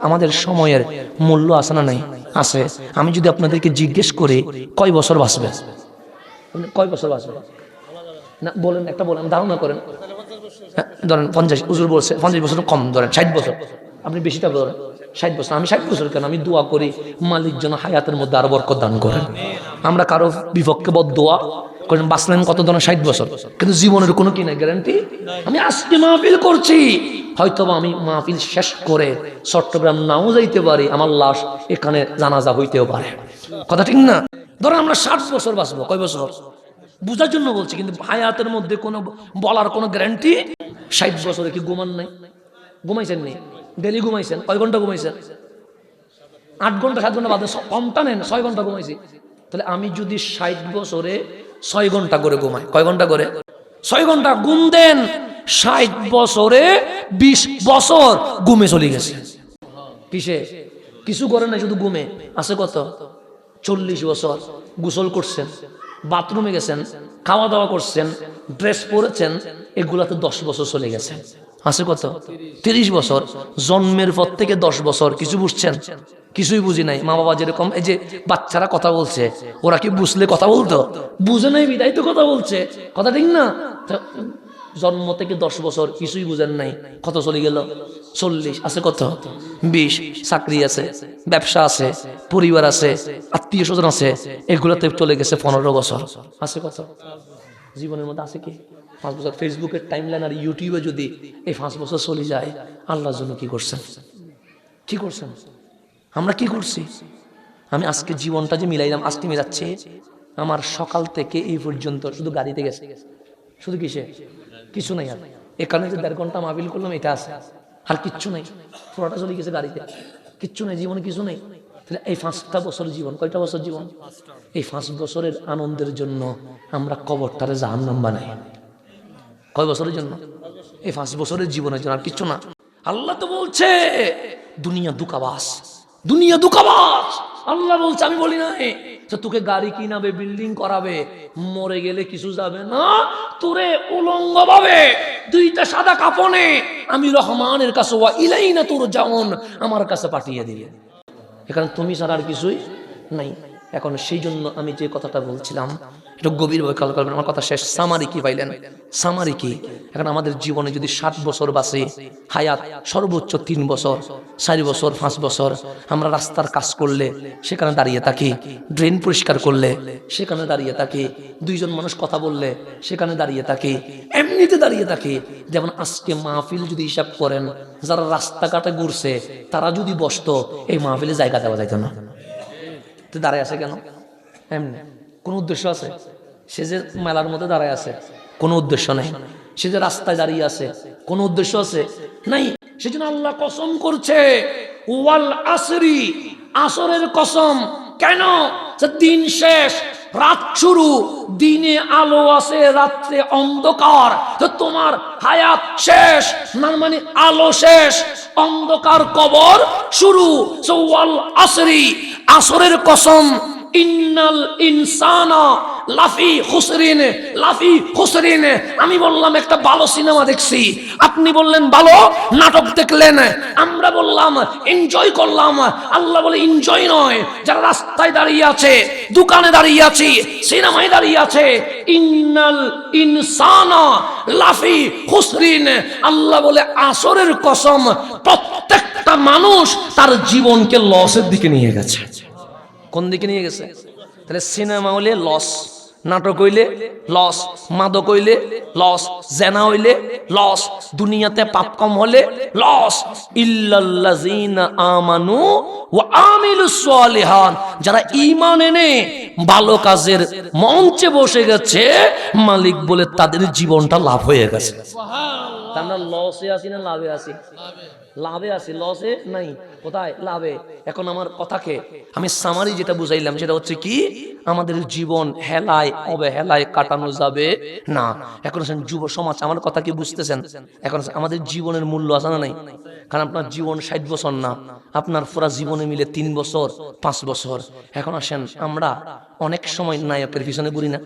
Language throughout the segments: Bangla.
আমাদের সময়ের মূল্য আছে না নাই? আছে। আমি যদি আপনাদেরকে জিজ্ঞেস করি কয় বছর বাঁচবে? কয় বছর বাঁচবে? না বলেন একটা বলেন ধারণা করেন। হ্যাঁ, ধরেন পঞ্চাশ উজুর বলছে পঞ্চাশ বছর কম ধরেন ষাট বছর। আপনি বেশিটা ধরেন ষাট বছর, আমি ষাট বছর কেন? আমি দোয়া করি, মালিক যেন হায়াতের মধ্যে আরও বরকত দান করেন। আমরা কারও বিপক্ষে বদ দোয়া করেন, বাঁচলেন কত ধরনের? ষাট বছর। কিন্তু জীবনের কোনো কি নাই গ্যারান্টি আমি আজকে মাহফিল করছি। হয়তোবা আমি মাহফিল শেষ করে চট্টগ্রাম নাও যাইতে পারি, আমার লাশ এখানে জানাজা হইতেও পারে। কথা ঠিক না? ধরো আমরা ষাট বছর বাঁচবো, কয় বছর? বুঝার জন্য বলছি, কিন্তু হায়াতের মধ্যে কোনো বলার কোনো গ্যারান্টি ষাট বছরে কি ঘুমান নাই? ঘুমাইছেন নি? ডেলি ঘুমাইছেন, কয় ঘণ্টা ঘুমাইছেন? আট ঘণ্টা সাত ঘণ্টা বাদে কমটা নেন, ছয় ঘণ্টা ঘুমাইছি। তাহলে আমি যদি ষাট বছরে ছয় ঘণ্টা করে ঘুমাই, কয় ঘণ্টা করে? ছয় ঘণ্টা ঘুম দেন, ষাট বছরে বিশ বছর ঘুমে চলে গেছে। কিসে? কিছু করে না শুধু ঘুমে। আছে কত? চল্লিশ বছর গোসল করছেন, বাথরুমে গেছেন, খাওয়া দাওয়া করছেন, ড্রেস পরেছেন, এগুলাতে দশ বছর চলে গেছে। আছে কত? তিরিশ বছর। জন্মের পর থেকে দশ বছর, কিছু বুঝছেন? কিছুই বুঝি নাই। মা বাবা যেরকম, এই যে বাচ্চারা কথা বলছে, ওরা কি বুঝলে কথা বলতো? বুঝে নাই, বিদায় তো কথা বলছে। কথা ঠিক না? জন্ম থেকে দশ বছর, কিছুই বুঝেন নাই। কত চলে গেল? চল্লিশ। আছে কত? বিশ। চাকরি আছে, ব্যবসা আছে, পরিবার আছে, আত্মীয় স্বজন আছে। এগুলোতে চলে গেছে পনেরো বছর। আছে কত? জীবনের মধ্যে আছে কি? পাঁচ বছর ফেসবুকের টাইম লাইন আর ইউটিউবে যদি এই পাঁচ বছর চলে যায়, আল্লাহর জন্য কি করছেন? কি করছেন? আমরা কি করছি? আমি আজকে জীবনটা যে মিলাইলাম, আজকে মিলাচ্ছে, আমার সকাল থেকে এই পর্যন্ত শুধু গাড়িতে গেছে। শুধু কিসে? কিছু নাই আর। এখানে যে দেড় ঘণ্টা মাবিল করলাম, এটা আছে। আর কিচ্ছু নাই। পুরোটা চলে গেছে গাড়িতে। কিচ্ছু নাই, জীবনে কিছু নেই। তাহলে এই পাঁচটা বছর জীবন, কয়টা বছর জীবন? এই পাঁচ বছরের আনন্দের জন্য আমরা কবরটারে জাহান্নাম বানাই। কয় বছরের জন্য? এই পাঁচ বছরের জীবনের জন্য আর কিচ্ছু না। আল্লাহ তো বলছে, দুনিয়া দুকাবাস দুনিয়া দুকাবাস আল্লাহ বলছে, আমি বলি নাই তোকে গাড়ি কিনাবে বিল্ডিং করাবে, মরে গেলে কিছু যাবে না, তোরে উলঙ্গ ভাবে দুইটা সাদা কাপনে আমি রহমানের কাছে ইলাই না তোর যাওন আমার কাছে পাঠিয়ে দিবে। এখানে তুমি ছাড়া আর কিছুই নাই। এখন সেই জন্য আমি যে কথাটা বলছিলাম একটু গভীর বই খেয়াল করবেন, আমার কথা শেষ। সামারি কি পাইলেন সামারি কি? এখন আমাদের জীবনে যদি ষাট বছর বাসে হায়াত সর্বোচ্চ তিন বছর, চারি বছর, পাঁচ বছর, আমরা রাস্তার কাজ করলে সেখানে দাঁড়িয়ে থাকি, ড্রেন পরিষ্কার করলে সেখানে দাঁড়িয়ে থাকি, দুইজন মানুষ কথা বললে সেখানে দাঁড়িয়ে থাকি, এমনিতে দাঁড়িয়ে থাকি। যেমন আজকে মাহফিল যদি হিসাব করেন, যারা রাস্তাঘাটে ঘুরছে, তারা যদি বসতো, এই মাহফিলে জায়গা দেওয়া যাইতো না। তো দাঁড়ায় আছে কেন? এমনি। কোন উদ্দেশ্য আছে? সে যে মেলার মধ্যে দাঁড়ায় আছে, কোনো উদ্দেশ্য নেই। সে যে রাস্তায় দাঁড়িয়ে আছে, কোন উদ্দেশ্য আছে? নাই। সেজন্য আল্লাহ কসম করছে, ওয়াল আসরি, আসরের কসম। কেন? দিন শেষ, রাত শুরু, দিনে আলো আছে, রাত্রে অন্ধকার। তো তোমার হায়াত শেষ না মানে আলো শেষ, অন্ধকার কবর শুরু। ওয়াল আসরি আসরের কসম, ইন্নাল ইনসানা লাফি লাফি আমি বললাম, একটা ভালো সিনেমা দেখছি। আপনি বললেন, ভালো? নাটক দেখলেন। আমরা বললাম এনজয় করলাম। আল্লাহ বলে এনজয় নয়। যারা রাস্তায় দাঁড়িয়ে আছে, দোকানে দাঁড়িয়ে আছি, সিনেমায় দাঁড়িয়ে আছে, ইন্নাল ইনসানা লাফি আল্লাহ বলে, আসরের কসম, প্রত্যেকটা মানুষ তার জীবনকে লসের দিকে নিয়ে গেছে। কোন দিকে নিয়ে গেছে? তাহলে সিনেমা হইলে লস, নাটক হইলে লস, মাদক হইলে লস, জেনা হইলে লস, দুনিয়াতে পাপ কম হলে লস। আমানু ওয়া আমিলুস যারা ঈমান এনে ভালো কাজের মঞ্চে বসে গেছে, মালিক বলে তাদের জীবনটা লাভ হয়ে গেছে। আমরা লসে আছি না লাভে আছি? লাভে আছি, লসে নাই? কোথায়? লাভে। এখন আমার কথাকে আমি সামারি যেটা বুঝাইলাম, সেটা হচ্ছে কি? আমাদের জীবন হেলায়, অবহেলায় কাটানো যাবে না। এখন যুব সমাজ, আমার কথা কি বুঝতেছেন? এখন আমাদের জীবনের মূল্য আছে না নাই? কারণ আপনার জীবন ষাট বছর না, আপনার পুরা জীবনে মিলে তিন বছর, পাঁচ বছর। এখন আসেন, আমরা অনেক সময় নায়কের পিছনে ঘুরি না।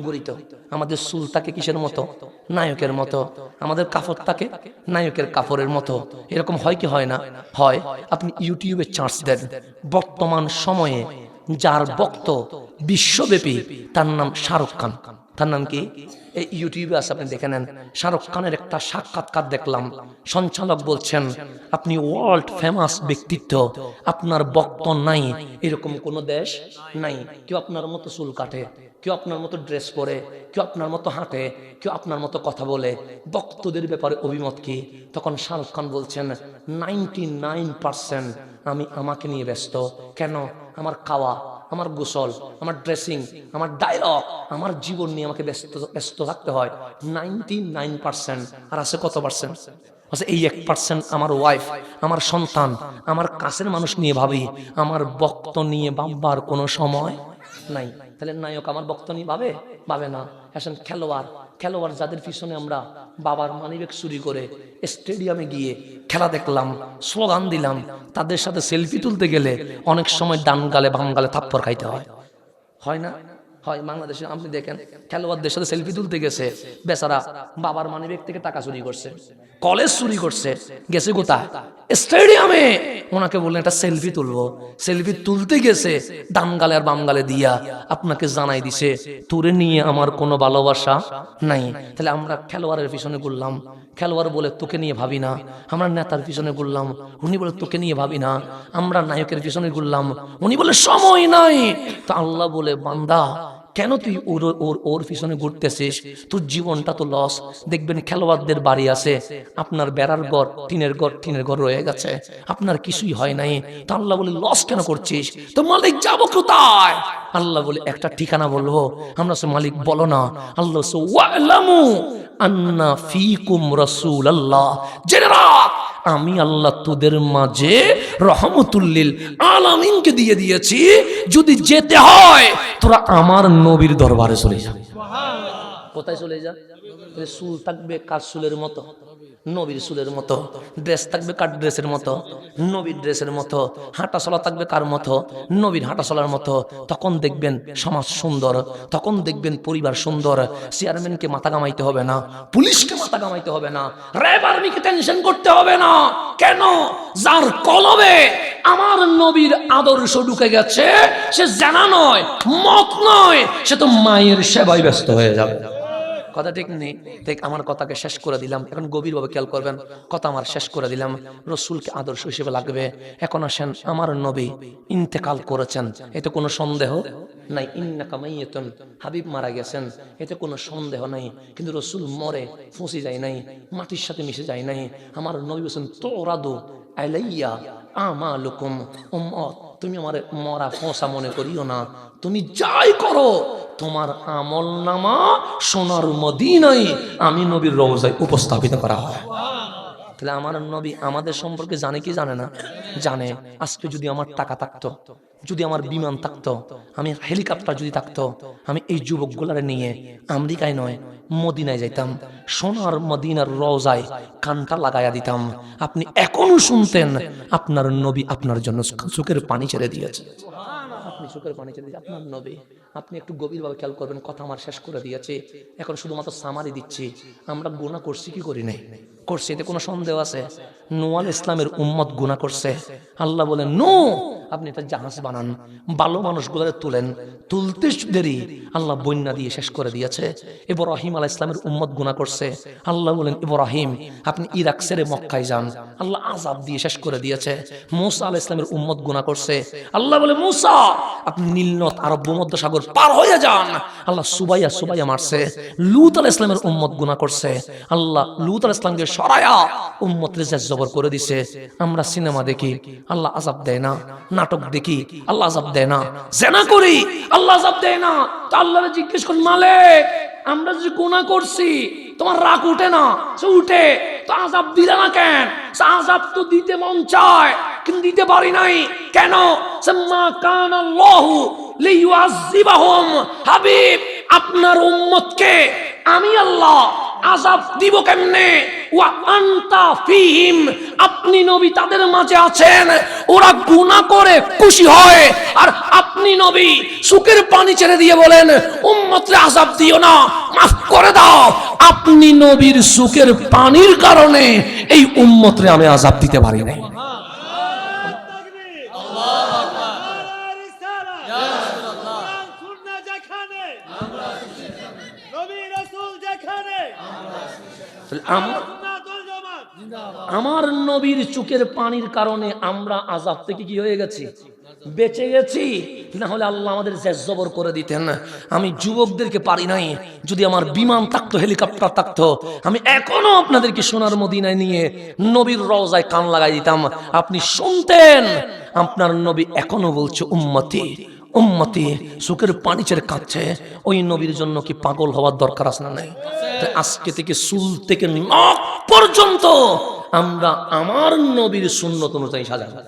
গড়িত আমাদের চুল থাকে কিসের মতো? নায়কের মতো। আমাদের কাফর থাকে নায়কের কাফরের মতো। এরকম হয় কি হয় না? হয়, আপনি ইউটিউবে চার্জ দেন। বর্তমান সময়ে যার বক্ত বিশ্বব্যাপী, তার নাম শাহরুখ খান। তার নাম কি? এই ইউটিউবে আছে, আপনি দেখে নেন। শাহরুখ খানের একটা সাক্ষাৎকার দেখলাম। সঞ্চালক বলছেন, আপনি ওয়ার্ল্ড ফেমাস ব্যক্তিত্ব, আপনার বক্ত নাই, এরকম কোন দেশ নাই। কেউ আপনার মতো চুল কাটে, কেউ আপনার মতো ড্রেস পরে, কেউ আপনার মতো হাঁটে, কেউ আপনার মতো কথা বলে। বক্তদের ব্যাপারে অভিমত কি? তখন শাহরুখ খান বলছেন, নাইনটি আমি আমাকে নিয়ে ব্যস্ত। কেন? আমার খাওয়া আমার গোসল, আমার ড্রেসিং আমার ডায়লগ আমার জীবন নিয়ে আমাকে ব্যস্ত ব্যস্ত থাকতে হয়। Ninety nine percent. আর আছে কত পার্সেন্ট? এই এক পার্সেন্ট আমার ওয়াইফ আমার সন্তান, আমার কাছের মানুষ নিয়ে ভাবি, আমার বক্ত নিয়ে ভাববার কোনো সময় নাই। তাহলে নায়ক আমার বক্ত নিয়ে ভাবে? ভাবে না। এখন খেলোয়াড় খেলোয়াড় যাদের পিছনে আমরা বাবার মানিব্যাগ চুরি করে স্টেডিয়ামে গিয়ে খেলা দেখলাম, স্লোগান দিলাম, তাদের সাথে সেলফি তুলতে গেলে অনেক সময় ডান গালে বাম গালে থাপ্পড় খাইতে হয়। হয় না? হয় বাংলাদেশে আপনি দেখেন খেলোয়াড়দের সাথে সেলফি তুলতে গেছে। বেচারা বাবার মানিব্যাগ থেকে টাকা চুরি করছে। কলেজ চুরি করছে। গেছে কোথায়? স্টেডিয়ামে ওনাকে বললেন, একটা সেলফি তুলবো। সেলফি তুলতে গেছে, ডান গালে আর বাম গালে দিয়া আপনাকে জানাই দিছে, তোরে নিয়ে আমার কোনো ভালোবাসা নাই। তাহলে আমরা খেলোয়াড়ের পিছনে ঘুরলাম। খেলোয়াড় বলে তোকে নিয়ে ভাবি না। আমরা নেতার পিছনে ঘুরলাম, উনি বলে তোকে নিয়ে ভাবি না। আমরা নায়কের পিছনে ঘুরলাম, উনি বলে, সময় নাই। তো আল্লাহ বলে, বান্দা, কেন তুই ওর ওর ওর পিছনে ঘুরতেছিস? তোর জীবনটা তো লস দেখবেন খেলোয়াড়দের বাড়ি আছে, আপনার বেড়ার ঘর, টিনের ঘর টিনের ঘর রয়ে গেছে। আপনার কিছুই হয় নাই। তো আল্লাহ বলে লস কেন করছিস? তো মালিক যাব কোথায়? আল্লাহ বলে, একটা ঠিকানা বলব। আমরা সে মালিক বলো না। আল্লাহ আন্না ফিকুম রসুল আল্লাহ জেনে রাখ আমি আল্লাহ তোদের মাঝে রহমতুল্লিল আলামিনকে দিয়ে দিয়েছি। যদি যেতে হয় তোরা আমার নবীর দরবারে চলে যা। কোথায় চলে যা? সুল থাকবে কাসুলের মতো? নবীর চুলের মতো ড্রেস থাকবে কার ড্রেসের মতো, নবীর ড্রেসের মতো হাঁটা চলা থাকবে কার মতো, নবীর হাঁটা চলার মতো। তখন দেখবেন সমাজ সুন্দর, তখন দেখবেন পরিবার সুন্দর। চেয়ারম্যানকে মাথা কামাইতে হবে না, পুলিশকে মাথা কামাইতে হবে না র্যাব আর্মিকে টেনশন করতে হবে না। কেন? যার কলবে আমার নবীর আদর্শ ঢুকে গেছে, সে জানা নয়, মত নয়, সে তো মায়ের সেবায় ব্যস্ত হয়ে যাবে। কথা ঠিক নেই। দেখ আমার কথাকে শেষ করে দিলাম। এখন গভীরভাবে খেয়াল করবেন, কথা আমার শেষ করে দিলাম। রসুলকে আদর্শ হিসেবে লাগবে। এখন আসেন আমার নবী ইন্তেকাল করেছেন। এতে কোনো সন্দেহ নাই। ইন্না কামাইয়েতন হাবিব মারা গেছেন। এতে কোনো সন্দেহ নাই। কিন্তু রসুল মরে, ফুঁসি যায় নাই, মাটির সাথে মিশে যায় নাই। আমার নবী বলছেন, তোরাদু আলাইয়া আমালুকুম। উম্মত, তুমি আমার মরা ফোঁসা মনে করিও না। তুমি যাই করো তোমার আমল নামা সোনার মদিনাই আমি নবীর রওজায় উপস্থাপিত করা হয়। তাহলে আমার নবী আমাদের সম্পর্কে জানে কি জানে না? জানে, আজকে যদি আমার টাকা থাকতো, যদি আমার বিমান থাকতো, আমি হেলিকপ্টার যদি থাকতো, আমি এই যুবক যুবকগুলারে নিয়ে আমেরিকায় নয়, মদিনায় যাইতাম। সোনার মদিনার রওজায় কানটা লাগাইয়া দিতাম। আপনি এখনও শুনতেন, আপনার নবী আপনার জন্য চোখের পানি ছেড়ে দিয়েছে। আপনি চোখের পানি ছেড়ে দিয়েছে, আপনার নবী। আপনি একটু গভীরভাবে খেয়াল করবেন, কথা আমার শেষ করে দিয়েছে। এখন শুধুমাত্র সামারি দিচ্ছি। আমরা গুণা করছি, কি করি নাই? করছি, এতে কোনো সন্দেহ আছে? নোয়াল ইসলামের উম্মত গুণা করছে। আল্লাহ বলেন নো আপনি এটা জাহাজ বানান, ভালো মানুষগুলোরে তুলেন, তুলতে দেরি, আল্লাহ বন্যা দিয়ে শেষ করে দিয়েছে। ইব্রাহিম আলাহ ইসলামের উম্মত গুণা করছে। আল্লাহ বলেন, ইব্রাহিম, আপনি ইরাক ছেড়ে মক্কায় যান। আল্লাহ আজাব দিয়ে শেষ করে দিয়েছে। মুসা আলাহ ইসলামের উম্মত গুণা করছে। আল্লাহ বলে, মুসা, আপনি নীলনদ আরব ভূমধ্য সাগর পার হয়ে যান। আল্লাহ সুবাইয়া সুবাইয়া মারছে। লুত আল ইসলামের উম্মত গুণা করছে। আল্লাহ লুত আল ইসলামকে সরায়া উম্মত রেজাজ জবর করে দিছে। আমরা সিনেমা দেখি, আল্লাহ আজাব দেয় না নাটক দেখি, আল্লাহ আজাব দেয় না। জেনা করি, আল্লাহ আজাব দেয় না। তো আল্লাহ জিজ্ঞেস করি, মালিক, আমরা যে গুণা করছি, তোমার রাগ উঠে না? সে উঠে, তো আজাব দিলে না কেন? সে আজাব তো দিতে মন চায়, কিন্তু দিতে পারি নাই। কেন? সে মা কান আল্লাহু লিইউআযিবাহুম। হাবিব, আপনার উম্মতকে আমি আল্লাহ আজাব দিব কেমনে? ওয়া আনতা ফিহিম, আপনি নবী তাদের মাঝে আছেন। ওরা গুনাহ করে খুশি হয়। আর আপনি নবী সুখের পানি ছেড়ে দিয়ে বলেন উম্মতরে আযাব দিও না মাফ করে দাও। আপনি নবীর সুখের পানির কারণে এই উম্মতরে আমি আযাব দিতে পারি নাই। আম- আমার নবীর চোখের পানির কারণে আমরা আজাব থেকে কি হয়ে গেছি? বেঁচে গেছি। না হলে আল্লাহ আমাদের জবর করে দিতেন। আমি যুবকদেরকে পারি নাই। যদি আমার বিমান থাকতো, হেলিকপ্টার থাকতো, আমি এখনও আপনাদেরকে সোনার মদিনায় নিয়ে নবীর রওজায় কান লাগাই দিতাম। আপনি শুনতেন, আপনার নবী এখনও বলছে, উম্মতি উম্মতি সুখের পানিচের কাঁদছে। ওই নবীর জন্য কি পাগল হওয়ার দরকার আছে না নাই? আজকে থেকে চুল থেকে নখ পর্যন্ত আমরা আমার নবীর সুন্নত অনুযায়ী সাজাবো।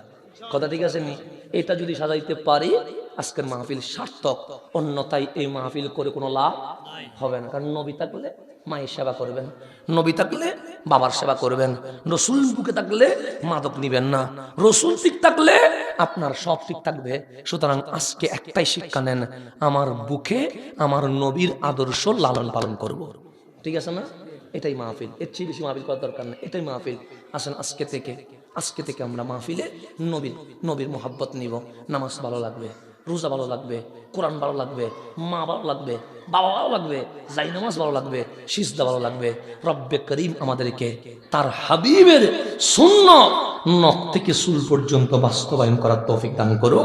কথা ঠিক আছে নি? এটা যদি সাজাইতে পারি, আজকের মাহফিল সার্থক। অন্যথায় এই মাহফিল করে কোনো লাভ হবে না। কারণ নবী থাকলে মায়ের সেবা করবেন, নবী থাকলে বাবার সেবা করবেন, রসুল বুকে থাকলে মাদক নিবেন না। রসুল ঠিক থাকলে আপনার সব ঠিক থাকবে। সুতরাং আজকে একটাই শিক্ষা নেন, আমার বুকে আমার নবীর আদর্শ লালন পালন করব। ঠিক আছে না? এটাই মাহফিল। এর চেয়ে বেশি মাহফিল করার দরকার নেই। এটাই মাহফিল। আসেন আজকে থেকে আজকে থেকে আমরা মাহফিলে নবীর নবীর মোহাব্বত নিব। নামাজ ভালো লাগবে, রোজা ভালো লাগবে, কোরআন ভালো লাগবে, মা ভালো লাগবে, বাবা ভালো লাগবে, জাই নামাজ ভালো লাগবে, সিজদা ভালো লাগবে। রব্বে করিম আমাদেরকে, তার হাবিবের শূন্য নখ থেকে সুল পর্যন্ত বাস্তবায়ন করার তৌফিক দান করুক।